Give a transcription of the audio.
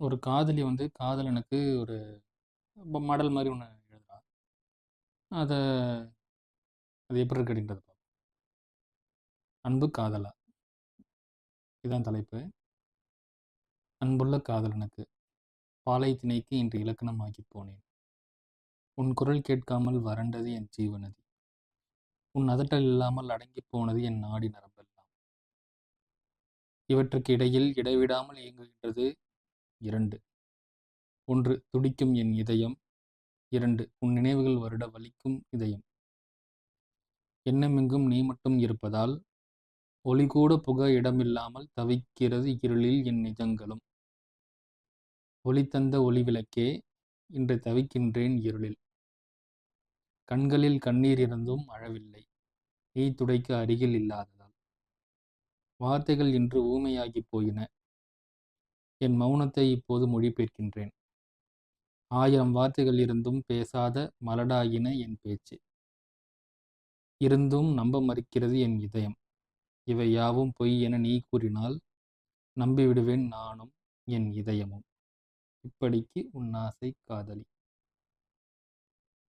ஒரு காதலி வந்து காதலனுக்கு ஒரு மடல் மாதிரி ஒன்று எழுதுறா. அதை அது எப்படி இருக்கு அப்படின்றத பார்ப்போம். அன்பு காதலா? இதுதான் தலைப்பு. அன்புள்ள காதலனுக்கு, பாலை திணைக்கு இன்று இலக்கணமாக்கி போனேன். உன் குரல் கேட்காமல் வறண்டது என் ஜீவனதி உன் அதட்டல் இல்லாமல் அடங்கிப் போனது என் நாடி நரம்பெல்லாம். இவற்றுக்கு இடையில் இடைவிடாமல் இயங்குகின்றது இரண்டு. ஒன்று துடிக்கும் என் இதயம். இரண்டு உன் நினைவுகள் வருட வலிக்கும் இதயம். எண்ணமெங்கும் நீ மட்டும் இருப்பதால், ஒளிகூட புக இடமில்லாமல் தவிக்கிறது இருளில் என் நிஜங்களும். ஒளி தந்த ஒளி விளக்கே, இன்று தவிக்கின்றேன் இருளில். கண்களில் கண்ணீர் இருந்தும் அழவில்லை, நீ துடைக்க அருகில் இல்லாததால். வார்த்தைகள் இன்று ஊமையாகிப் போயின. என் மௌனத்தை இப்போது மொழிபெயர்க்கின்றேன். ஆயிரம் வார்த்தைகள் இருந்தும் பேசாத மலடாயின என் பேச்சு. இருந்தும் நம்ப மறுக்கிறது என் இதயம். இவை யாவும் பொய் என நீ கூறினால், நம்பிவிடுவேன் நானும் என் இதயமும். இப்படிக்கு உன் காதலி.